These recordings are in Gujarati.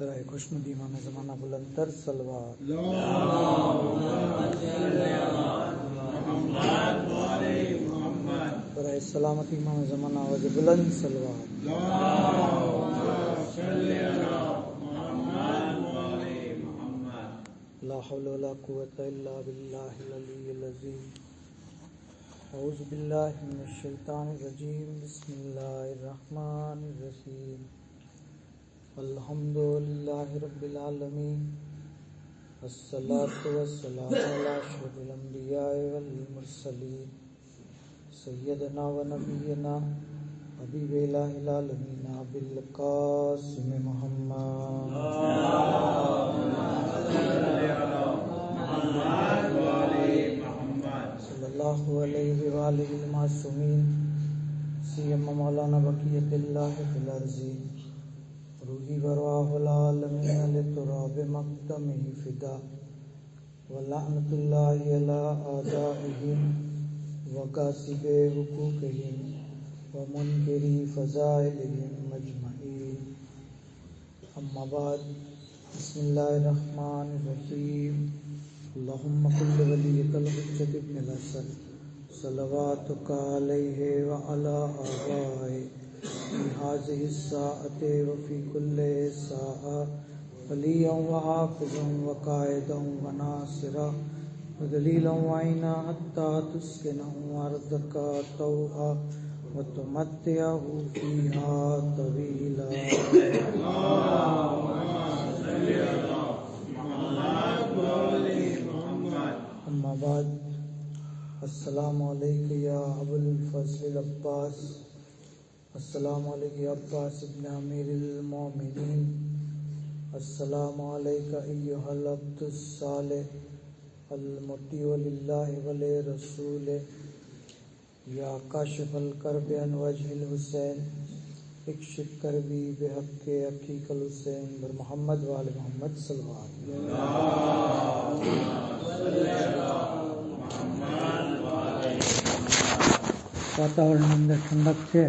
ذرائع برائے خوشنودی امام زمانہ بلند تر سلوات برائے سلامتی امام زمانہ وج بلند سلوات لا حول ولا قوة إلا بالله العلي العظيم أعوذ بالله من الشيطان الرجيم بسم الله الرحمن الرحيم الحمد لله رب العالمين الصلاة والسلام على أشرف الأنبياء والمرسلين، سيدنا ونبينا، حبيب إله العالمين أبي القاسم محمد. صلى الله عليه وآله المعصومين، سيما مولانا بقية الله في الأرض. روحی براہ العالمین لتراب مقدمه فدا ولعنت اللہ علی آدائهم وقاسب حقوقهم ومنکری فضائلهم مجمعین. اما بعد، بسم اللہ الرحمن الرحیم. اللہم کل ولیک الحجت ابن الاسد صلواتک علیہ وعلا آبائے هذه الساعة وفي كل ساعة وليا وحافظا وقائدا وناصرا ودليلا وعينا حتى تسكنه أرضك طوعا وتمتعه فيها طويلا. أما بعد، السلام عليك يا أبو الفضل العباس. السلام علیک عباس ابن امیر المومنین السلام علیک ایوہ العبد الصالح المطیع للہ ولی رسول یا کاشف الکرب عن وجہ الحسین۔ اکشف کربی بحق حقیق الحسین بر محمد وال محمد صلی اللہ علیہ وسلم۔ واطاوరణం ఠండక్ చే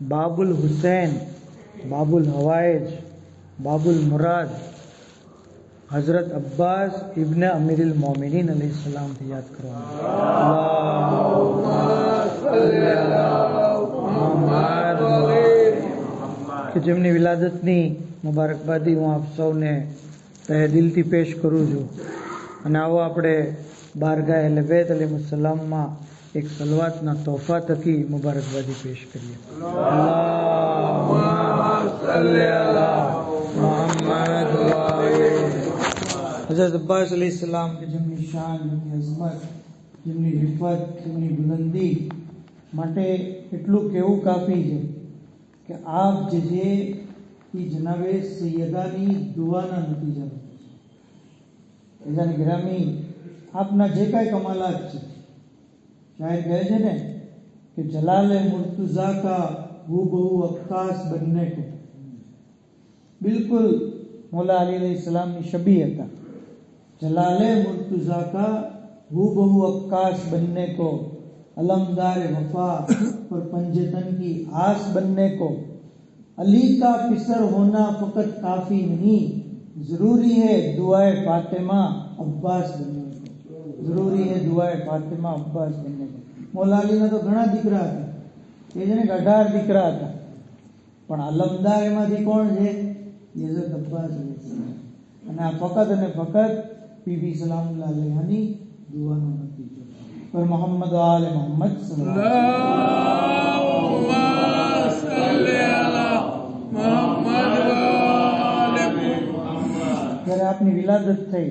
બાબુલ હુસૈન, બાબુલ હવાઈજ બાબુલ મુરાદ, હઝરત અબ્બાસ ઇબ્ન અમીરુલ મોમિનીન અલી સલામથી યાદ કરવાનું. કે જેમની વિલાદતની મુબારકબાદી હું આપ સૌને તહે દિલથી પેશ કરું છું. અને આવો આપણે બારગાહ લબેત અલી સલામમાં એક સલવાતના તોહફા થકી મુબારકબાદી પેશ કરીએ હઝરત અબ્બાસ અલી સલામ કે જેમની શાન જેમની અઝમત જેમની હિફત જેમની બુલંદી માટે એટલું કહેવું કાફી છે કે આપ જે છે એ જનાબે સૈયદાની દુઆના નતીજા એજાની ગ્રામી આપના જે કાંઈ કમાલાત છે کیا گئے تھے نا کہ جلال مرتضا کا وہ بہو عکاس بننے کو۔ بالکل مولا علی علیہ السلام کی شبیہ تھا جلال مرتضا کا وہ بہو عکاس بننے کو، علمدار وفا پر پنجتن کی آس بننے کو۔ علی کا پسر ہونا فقط کافی نہیں، ضروری ہے دعائے فاطمہ عباس بننے જરૂરી એ દુઆએ ફાતિમા અબ્બાસ બંને મોલા તો ઘણા દીકરા હતા. એ જ ને અઢાર દીકરા હતા. પણ અલમદાર એમાંથી કોણ છે? યઝત અબ્બાસ અને આ ફકત અને ફકત બીબી સલામુલ્લાહ અલૈહાની દુઆનો નતીજો. પર મોહમ્મદ આલ મોહમ્મદ સલ્લલ્લાહુ અલૈહી અલા આપની વિલાદત થઈ.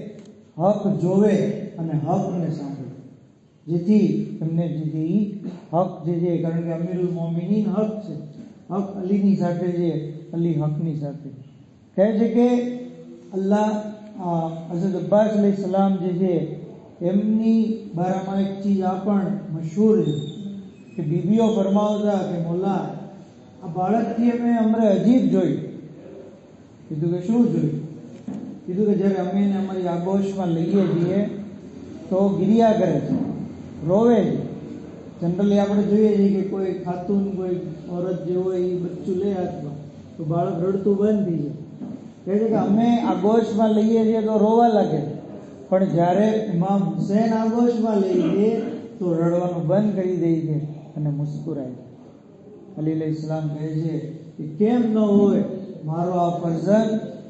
હક જોવે અને હકને સાંભળે. જેથી તમને છે હક જે છે કારણ કે અમીરુલ મોમિનીન હક છે. હક અલીની સાથે છે અલી હકની સાથે. કહે છે કે અલ્લાહ હઝરત અબ્બાસ અલી સલામ જે છે, એમની બારામાં એક ચીજ આ પણ મશહૂર છે કે બીબીઓ ફરમાવતા કે મોલા આ બાળકથી અમે અમને અજીબ જોયું. કીધું કે, શું જોયું? કીધું કે જ્યારે અમે એને અમારી આગોશમાં લઈએ છીએ, તો ગિરિયા કરે છે. રોવે છે જનરલી આપણે જોઈએ છીએ કે કોઈ ખાતું, કોઈ ઓરત જે હોય એ બચ્ચું લે હાથમાં. તો બાળક રડતું બંધ થઈ જાય. કહે છે કે અમે આગોશમાં લઈએ છીએ તો રોવા લાગે. પણ જ્યારે ઇમામ હુસેન આગોશમાં લઈએ છીએ તો રડવાનું બંધ કરી દે છે અને મુસ્કુરાય છે. અલી ઇસ્લામ કહે છે કે કેમ ન હોય, મારો આ ફરજન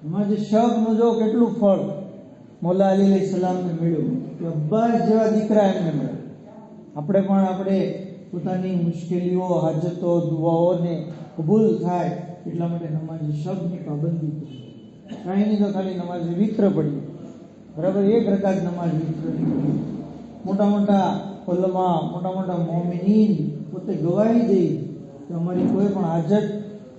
છે નમાજ શબનું જો કેટલું ફળ મોલા અલી સલામને મળ્યું કે અબ્બાસ જેવા દીકરા એમને મળ્યા. આપણે પણ આપણે પોતાની મુશ્કેલીઓ, હાજતો, દુઆઓને કબૂલ થાય એટલા માટે નમાજ શબ્દની પાબંદી કરી કાંઈ નહીં તો ખાલી નમાજ વિત્ર પડી બરાબર, એક રકાત નમાજ વિત્ર મોટા મોટા ઉલમા, મોટા મોટા મોમિનીન પોતે ગવાઈ દઈ કે અમારી કોઈ પણ હાજત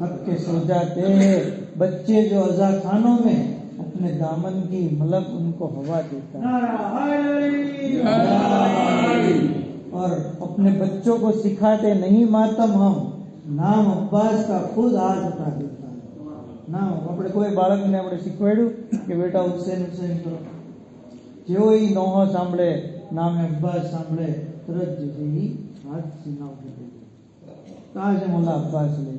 حق کے سو جاتے بچے جو ازا خانوں میں اپنے دامن کی ملک ان کو ہوا دیتا اور اپنے بچوں کو سکھاتے، نہیں ماتم ہم، نام عباس کا خود آج اٹھا دیتا کوئی આપણે કોઈ બાળકને આપણે શીખવાડ્યું કે બેટા હુસેન હુસેન કરો જેવો એ નોહો સાંભળે નામે અબ્બાસ સાંભળે તરત જ એ હાથ સીના ઉઠી તો આજે મોલા અબ્બાસ અલી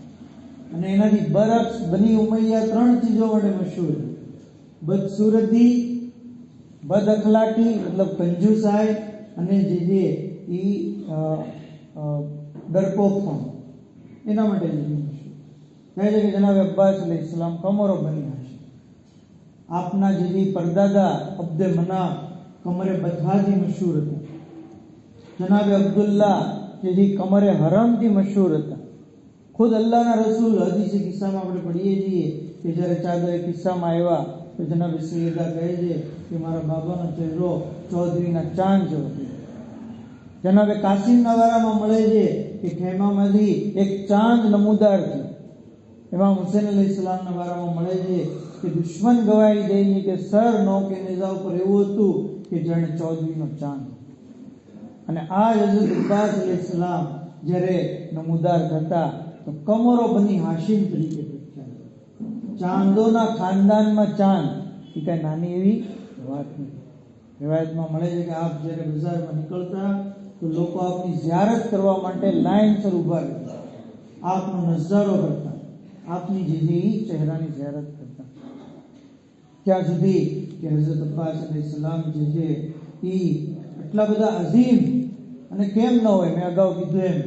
અને એનાથી બરક્ષ બની ઉમૈયા ત્રણ ચીજો માટે મશહૂર. બદસુરતી બદ અખલાકી, મતલબ કંજુસાઈ અને જે જે એ ડરપોકપણ એના માટે કહે છે કે જનાબ અબ્બાસ અલી સલામ કમરો બની હશે આપના જે પરદાદા અબ્દે મના કમરે બધાથી મશહૂર હતા. જનાબે અબ્દુલ્લા જે કમરે હરમથી મશહૂર હતા. ખુદ અલ્લાહના રસૂલ હદીસે કિસ્સામાં આપણે પડીએ છીએ કે જ્યારે ચાદર કિસ્સામાં આવ્યા, તો જનાબ સૈયદા કહે છે કે મારા બાબાનો ચહેરો ચૌધરીના ચાંદ જેવો જનાબે કાશીમના વારામાં મળે છે કે ખેમામાંથી એક ચાંદ નમૂદાર છે. એમાં હુસેન અલી સલામના વારામાં મળે છે કે દુશ્મન ગવાઈ દઈને કે સર નો કે નેઝા ઉપર એવું હતું કે જાણે ચૌધરીનો ચાંદ. અને આ હજરત અબ્બાસ અલી સલામ જ્યારે નમૂદાર થતા તો કમરો બની હાશિમ તરીકે પ્રખ્યાત. ચાંદોના ખાનદાનમાં ચાંદ. એ કાંઈ નાની એવી વાત નથી. રિવાયતમાં મળે છે કે આપ જ્યારે બજારમાં નીકળતા તો લોકો આપની ઝિયારત કરવા માટે લાઈનસર ઊભા રહેતા. આપનો નજારો કરતા. આપની જે ચહેરાની ઝિયારત કરતા. ત્યાં સુધી કે હઝરત અબ્બાસ અલી સલામ જે છે એ આટલા બધા અઝીમ અને કેમ ન હોય? મેં અગાઉ કીધું એમ.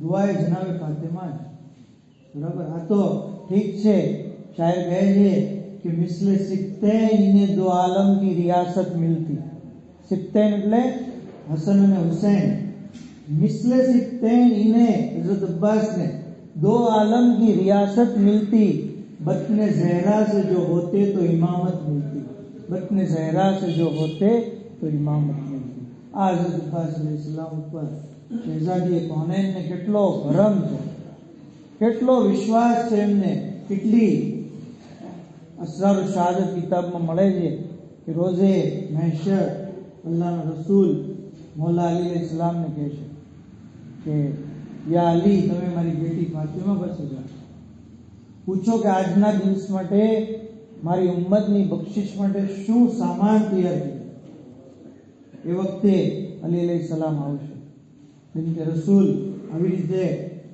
દુઆએ જનાવે ફાતેમાં જ બરાબર? આ તો ઠીક છે. શાયર કહે છે કે મિસલે સિત્તેને દો આલમની રિયાસત મિલતી. સિત્તેન એટલે હસન અને હુસૈન. મિસલે સિત્તેન ઇને حضرت عباس نے دو عالم کی ریاست ملتی بطن زہرا سے جو ہوتے تو امامت ملتی بطن زہرا سے جو ہوتے تو امامت ملتی آ حضرت عباس علیہ السلام پر شہزادی کونین نے કેટલો ભરમ છે. કેટલો વિશ્વાસ છે એમને કેટલી અસરાર શાહદ કિતાબમાં મળે છે કે રોજે મહેશર અલ્લાહના રસૂલ મોલા અલી અલૈહિ સલામને કહે છે કે યા અલી તમે મારી બેટી ફાતિમા પાસે જાઓ પૂછો કે આજના દિવસ માટે મારી ઉમ્મતની બક્ષિશ માટે શું સામાન તૈયાર કર્યું એ વખતે અલી અલૈહિ સલામ આવશે જેમ કે રસૂલ આવી રીતે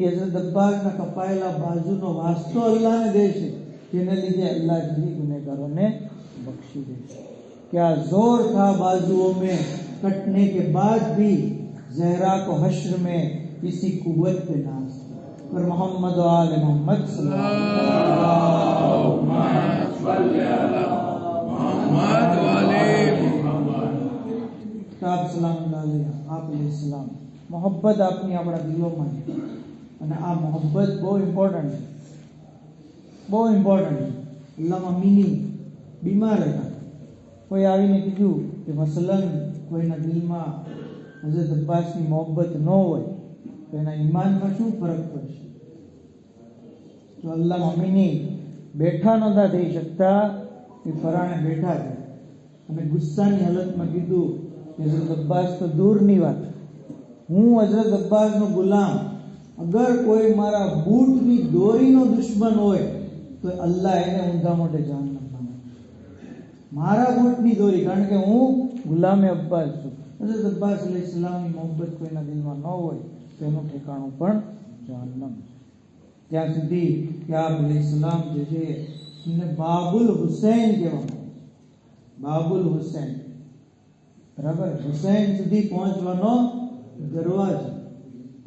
કે જે દબ્બાગના કપાયેલા બાજુનો વાસ્તો અલ્લાહને દે છે જેને લીધે અલ્લાહ ઘણી ગુનેગારોને بخشی دے کیا زور تھا بازوؤں میں کٹنے کے بعد بھی زہرہ کو حشر میں اسی قوت پہ ناز پر محمد و آل محمد صلی اللہ علیہ وسلم آپ علیہ السلام محبت આપની આપણા દિલોમાં અને આ મોહબ્બત બહુ ઇમ્પોર્ટન્ટ છે. બહુ ઇમ્પોર્ટન્ટ છે. અલ્લામા મિની બીમાર હતા કોઈ આવીને કીધું કે મસલન કોઈના દિલમાં હજરત અબ્બાસની મોહબ્બત ન હોય, તો એના ઈમાનમાં શું ફરક પડશે? તો અલ્લાહ મમ્મીની બેઠા નહોતા થઈ શકતા એ ફરાણે બેઠા છે. અને ગુસ્સાની હાલતમાં કીધું કે હજરત અબ્બાસ તો દૂરની વાત હું હજરત અબ્બાસનો ગુલામ. અગર કોઈ મારા બૂટની દોરીનો દુશ્મન હોય તો અલ્લાહ એને ઊંધા મોઢે જાનનામમાં નાખે. મારા બૂટની દોરી કારણ કે હું ગુલામે અબ્બાસ છું હઝરત અબ્બાસ અલૈહિ સલામની મોહબ્બત કોઈના દિલમાં ન હોય તો એનું ઠેકાણું પણ જહન્નમ છે ત્યાં સુધી કે આપ અલૈહિ સલામ જે છે એમને બાબુલ હુસૈન કહેવામાં આવે છે. બાબુલ હુસૈન બરાબર હુસૈન સુધી પહોંચવાનો દરવાજો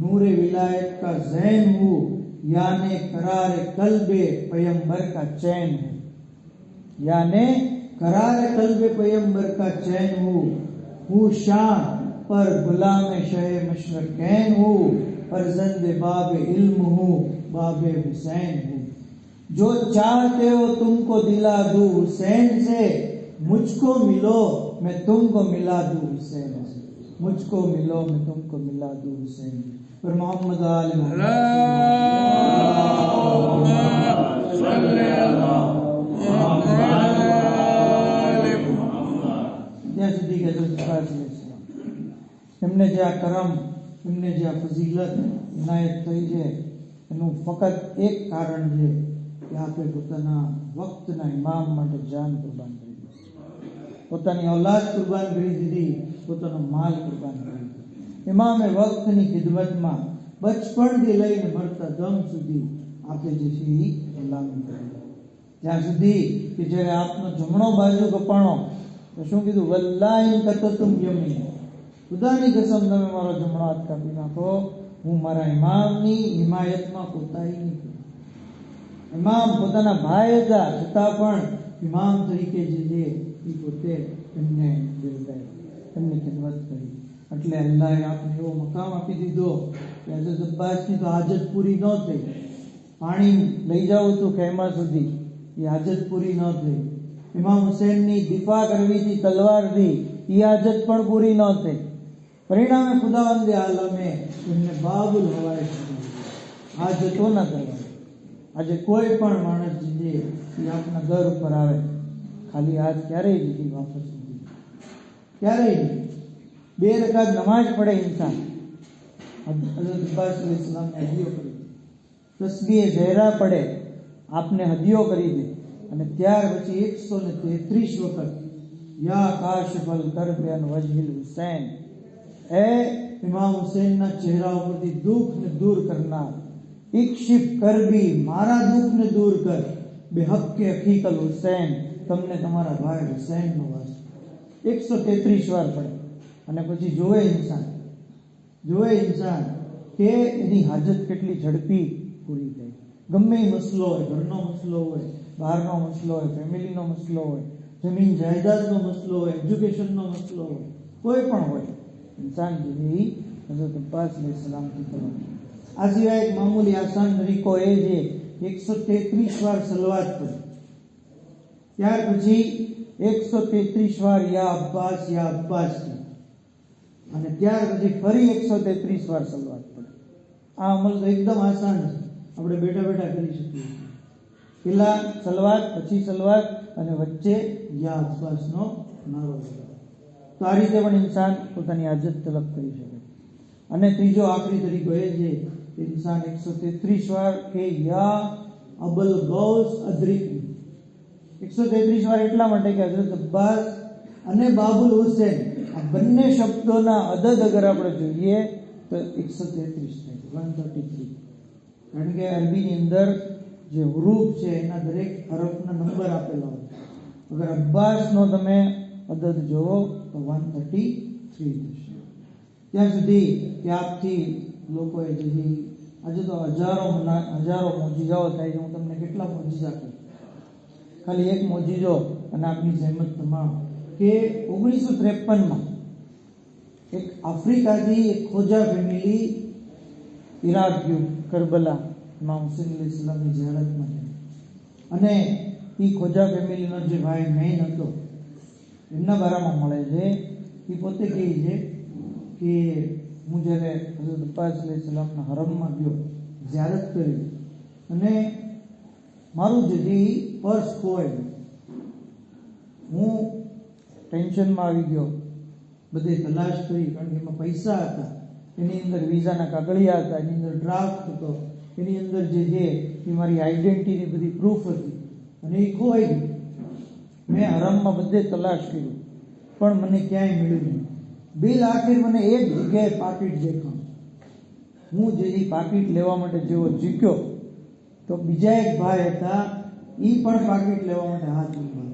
نور ولایت کا ذہن ہو یعنی قرار قلب پیمبر کا چین ہو۔ یعنی قرار قلب پیمبر کا چین ہو۔ ہوں شان پر غلام شہ مشرقین ہوں فرزند باب علم ہوں باب حسین ہوں جو چاہتے ہو تم کو دلا دوں حسین سے، مجھ کو ملو، میں تم کو ملا دوں حسین سے۔ مجھ کو ملو، میں تم کو ملا دوں حسین پر محمد آل محمد۔ جی، ہم نے جا کرم، ہم نے جا فضیلت، عنایت کی ہے انو فقط ایک کارن ہے یہاں پہ گتنا وقت نہ امام مجھے جان قربان کرے પોતાની ઔલાદ કુરબાન કરી દીધી પોતાનો માલ કુરબાન કરી દીધો ઇમામે વક્તની ખિદમતમાં બચપણથી લઈને મરતા દમ સુધી આપણે જે છે એ ગુલામી કરી ત્યાં સુધી કે જ્યારે આપનો જમણો બાજુ કપાણો તો શું કીધું વલ્લાહી કતતુમ યમીન ખુદાની કસમ તમે મારો જમણો હાથ કાપી નાખો હું મારા ઇમામની હિમાયતમાં કોતાહી નહીં કરું ઇમામ પોતાના ભાઈ હતા છતાં પણ ઇમામ તરીકે જે છે એ પોતે એમને બિરદાય એમની ખિદમત કરી એટલે અલ્લાહે આપને એવો મકામ આપી દીધો કે હજરત અબ્બાસની તો હાજત પૂરી ન થઈ પાણી લઈ જાવ હતું ખેમા સુધી એ હાજત પૂરી ન થઈ ઇમામ હુસૈનની દિફા કરવી હતી તલવારથી એ હાજત પણ પૂરી ન થઈ પરિણામે ખુદાવંદે આલમે એમને બાબુલ હવાય હાજતો ન કરવા આજે કોઈ પણ માણસ જે એ આપના દર ઉપર આવે ખાલી હાથ ક્યારેય નથી વાપસ નથી ક્યારેય નહીં બે રકાત નમાજ પડે ઇન્સાન હજરત અબ્બાસ અલી ઇસ્લામને હદીઓ કરી તસ્બીએ ઝહેરા પડે આપને હદીઓ કરી દે અને ત્યાર પછી એકસો ને તેત્રીસ વખત યા કાશફલ કરબે અન વજહિલ હુસૈન એ ઇમામ હુસૈનના ચહેરા ઉપરથી દુઃખને દૂર કરનાર ઇક્ષિપ કરબી મારા દુઃખને દૂર કર બે હક્કે હકીકલ હુસૈન તમને તમારા ભાઈ હુસૈનનો વાસ. એકસો તેત્રીસ વાર પડે. અને પછી જોવે ઇન્સાન. જોવે ઇન્સાન કે એની હાજત કેટલી ઝડપી પૂરી થાય ગમે મસલો હોય, ઘરનો મસલો હોય, બહારનો મસલો હોય, ફેમિલીનો મસલો હોય, જમીન જાયદાદનો મસલો હોય, એજ્યુકેશનનો મસલો હોય, કોઈ પણ હોય, ઇન્સાન જેવી હજરત અબ્બાસ સલામથી કરવાનું. આ સિવાય એક મામૂલી આસાન તરીકો એ છે એકસો તેત્રીસ વાર સલવાત પડે ત્યાર પછી એકસો તેત્રીસ વાર યા અબ્બાસ યા અબ્બાસ. અને ત્યાર પછી ફરી એકસો તેત્રીસ વાર સલવાત પડે. આ અમલ તો એકદમ આસાન છે. આપણે બેઠા બેઠા કરી શકીએ પેલા સલવાત પછી સલવાત અને વચ્ચે યા અબ્બાસનો નારો તો આ રીતે પણ ઇન્સાન પોતાની આજત તલબ કરી શકે અને ત્રીજો આખરી તરીકો એ છે ઇન્સાન એકસો તેત્રીસ વાર કે યા અબલ ગૌસ અદ્રિકની એકસો તેત્રીસ વાર એટલા માટે કે હજરત અબ્બાસ અને બાબુલ હુસેન, આ બંને શબ્દોના અદદ અગર આપણે જોઈએ તો એકસો તેત્રીસ થાય વન થર્ટી થ્રી કારણ કે અરબીની અંદર જે હુરૂફ છે, એના દરેક હરફના નંબર આપેલા હોય અગર અબ્બાસનો તમે અદદ જોવો તો વન થર્ટી થ્રી થશે. ત્યાં સુધી આપથી લોકોએ જે આજે તો હજારો હજારો મોજીજાઓ થાય છે, હું તમને કેટલા પહોંચી કહું ખાલી એક મોજીજો અને આપની જહેમત તમામ. કે ઓગણીસો ત્રેપનમાં એક આફ્રિકાથી એક ખોજા ફેમિલી ઈરાક ગયું કરબલા માં હુસેન અલી ઇસ્લામની જહેરત અને એ ખોજા ફેમિલીનો જે ભાઈ મેઇન હતો, એમના બારામાં મળે છે. એ પોતે કહે છે કે હું જ્યારે હજરત અબ્બાસ અલી સલામના હરમમાં ગયો, ઝિયારત કરી. અને મારું જે ખોવાઈ ગયું હું ટેન્શનમાં આવી ગયો. બધે તલાશ કરી, કારણ કે એમાં પૈસા હતા. એની અંદર વિઝાના કાગળિયા હતા, એની અંદર ડ્રાફ્ટ હતો. એની અંદર જે છે, એ મારી આઈડેન્ટિટી બધી પ્રૂફ હતી. અને એ ખોવાઈ ગઈ મેં હરામમાં બધે તલાશ કર્યું. પણ મને ક્યાંય મળ્યું નહીં. બિલ આખિર મને એક જગ્યાએ પાકીટ દેખાણ. હું જે ઈ પાકીટ લેવા માટે જેવો જીક્યો તો બીજા એક ભાઈ હતા એ પણ પાકીટ લેવા માટે હાથ ઉઠાવ્યો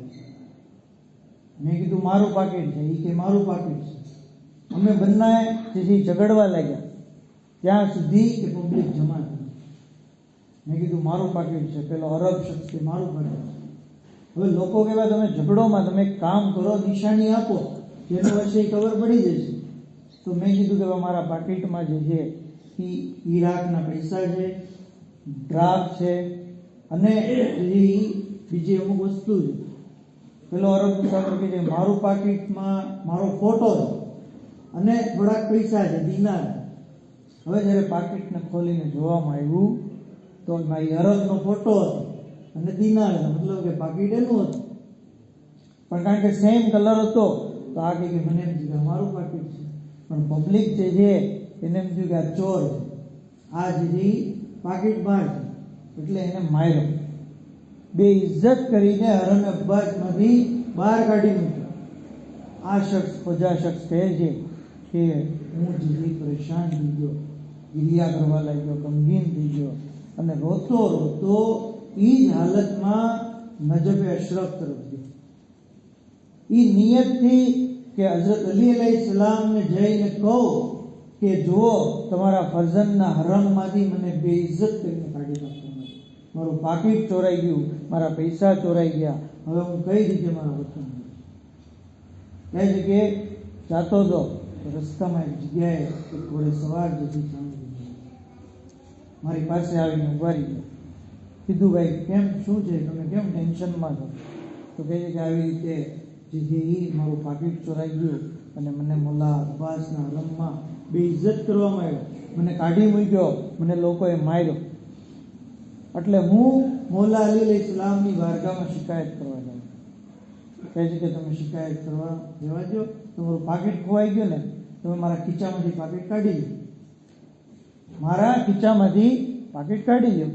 મેં કીધું, મારું પાકીટ છે. એ કે, મારું પાકીટ છે. અમે બંને તેથી ઝઘડવા લાગ્યા. ત્યાં સુધી કે પબ્લિક જમા થઈ મેં કીધું, મારું પાકીટ છે. પેલો અરબ શક્તિ મારું પાકીટ છે. હવે લોકો કહેવા, તમે ઝઘડોમાં તમે કામ કરો, નિશાની આપો, જેનો વચ્ચે એ ખબર પડી જશે. તો મેં કીધું કે મારા પાકીટમાં જે છે એ ઈરાકના પૈસા છે, ડ્રાફ્ટ છે અને એ બીજી અમુક વસ્તુ છે. પેલો અરબ મુસાફર કે મારું પાકીટમાં મારો ફોટો છે, અને થોડાક પૈસા છે, દિનાર. હવે જ્યારે પાકીટને ખોલીને જોવામાં આવ્યું, તો મારી અરબનો ફોટો હતો અને દિનાર મતલબ કે પાકીટ એનું હતું. પણ કારણ કે સેમ કલર હતો, તો આ કે મને એમ કે આ મારું પાકીટ છે. પણ પબ્લિક જે છે, એને એમ થયું કે આ ચોર છે. આ જે પાકીટ બહાર છે. એટલે એને માર્યો. બે ઇજ્જત કરીને હરમ અબ્બાસમાંથી બહાર કાઢી મૂક્યો. આ શખ્સ પ્રજા શખ્સ કહે છે કે હું જીવી પરેશાન થઈ ગયો, ગિરિયા કરવા લાગ્યો, ગમગીન થઈ ગયો અને રોતો રોતો એ જ હાલતમાં નજબે અશરફ તરફ ગયો. એ નિયતથી કે હઝરત અલી અલાઈ સલામને જઈને કહો કે જુઓ, તમારા ફરજનના હરમમાંથી મને બેઇજ્જત કરીને કાઢી નાખવામાં મારું પાકીટ ચોરાઈ ગયું, મારા પૈસા ચોરાઈ ગયા. હવે હું કઈ રીતે મારા વતન કઈ જગ્યાએ? જાતો હતો રસ્તામાં એક જગ્યાએ એક ઘોડે સવાર જતી સાંભળી મારી પાસે આવીને ઊભા રહી ગયો. કીધું, ભાઈ, કેમ? શું છે? તમે કેમ ટેન્શનમાં છો? તો કહે છે કે આવી રીતે જે મારું પાકીટ ચોરાઈ ગયું અને મને મોલા અબ્બાસના રમમાં બે ઇજ્જત કરવામાં આવ્યો. મને કાઢી મૂક્યો. મને લોકોએ માર્યો. એટલે હું મોલા અલી ઇસ્લામની વારગામાં શિકાયત કરવા જાઉં કહે છે કે તમે શિકાયત કરવા જવા દો તમારું પાકીટ ખોવાઈ ગયું ને, તમે મારા ખીચામાંથી પાકીટ કાઢી લો મારા ખીચામાંથી પાકીટ કાઢી લો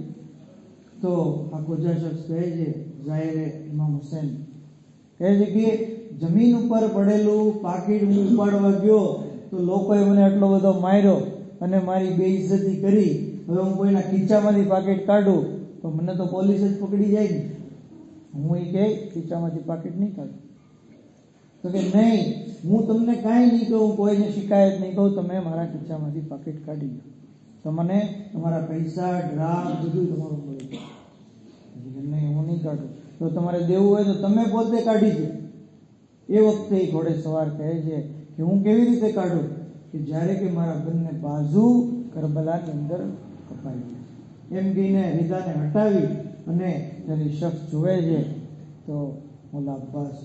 તો આ ગોજા શખ્સ કહે છે ઝાહિરે ઇમામ હુસેન. કહે છે કે, જમીન ઉપર પડેલું પાકીટ હું ઉપાડવા ગયો, તો લોકોએ મને આટલો બધો માર્યો અને મારી બેઇજ્જતી કરી હવે હું કોઈના ખીચામાંથી પાકીટ કાઢું, તો મને તો પોલીસ જ પકડી જાય ને. હું એ કહે ખીચામાંથી પાકીટ નહીં કાઢું. તો કે નહીં, હું તમને કાંઈ નહીં કહું, કોઈને શિકાયત નહીં કહું, તમે મારા ખીચામાંથી પાકીટ કાઢી તો મને તમારા પૈસા ડ્રાફ્ટ બધું તમારું મળી નહીં, હું નહીં કાઢું. તો તમારે દેવું હોય તો તમે પોતે કાઢી દો. એ વખતે થોડે સવાર કહે છે કે હું કેવી રીતે કાઢું? કે જ્યારે કે મારા બંને બાજુ કરબલાની અંદર કપાઈ ગઈ એમ કહીને રિદાને હટાવી અને એની શખ્સ જોવે છે. તો મોલા અબ્બાસ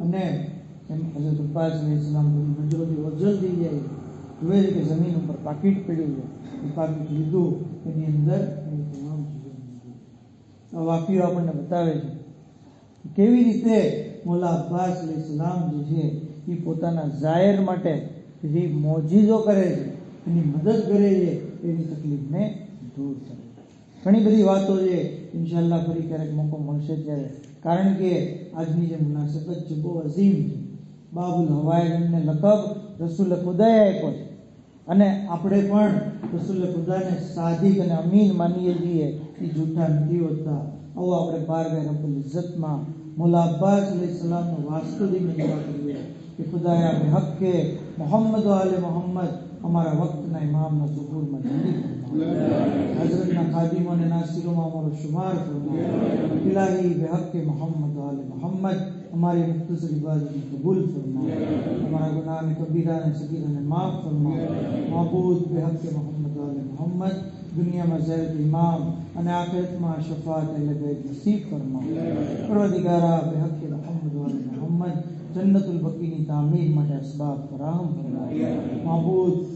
અને એમ હજરત અબ્બાસ ઇસ્લામ સલામ નજરોથી ઓજલ થઈ જાય. જોવે છે કે જમીન ઉપર પાકીટ પડ્યું છે. પાકીટ લીધું. એની અંદર એની તમામ ચીજો વાક્યો આપણને બતાવે છે કેવી રીતે મોલા અબ્બાસ ઇસ્લામ જે છે એ પોતાના જાહેર માટે જે મોજીજો કરે છે, એની મદદ કરે છે. એની તકલીફને દૂર કરે. ઘણી બધી વાતો છે ઇન્શાલ્લાહ ફરી ક્યારેક મોકો મળશે ત્યારે. કારણ કે આજની જે મુનાસબત છે, બહુ અઝીમ છે. બાબુલ હવાયને લકબ રસુલ ખુદાએ આપ્યો છે. અને આપણે પણ રસુલ ખુદાને સાદિક અને અમીન માનીએ છીએ, એ જૂઠા નથી હોતા. આવો આપણે બાર ગાય રબ્બુલ ઇઝ્ઝતમાં મોલા અબ્બાસ અલી સલામનો વાસ્તવિક કરીએ કે ખુદાએ આપણે હક્કે મોહમ્મદ આલે મોહમ્મદ ہمارا وقت نہ امام نہ ظہور مجید حضرت نہ خادم و ناصر و امر و شمار فرما الہی بحق محمد و آل محمد ہماری مختصر عبادت میں قبول فرما۔ ہمارا گناہ نے کبیرہ نے صغیرہ نے معاف فرما۔ معبود بحق محمد و آل محمد، دنیا میں زید امام انا آخرت ما شفاعت اہل بیت نصیب فرما۔ پروردگارہ بحق محمد و آل محمد، جنت البقینی تعمیر مجھے اسباب فراہم فرما۔ معبود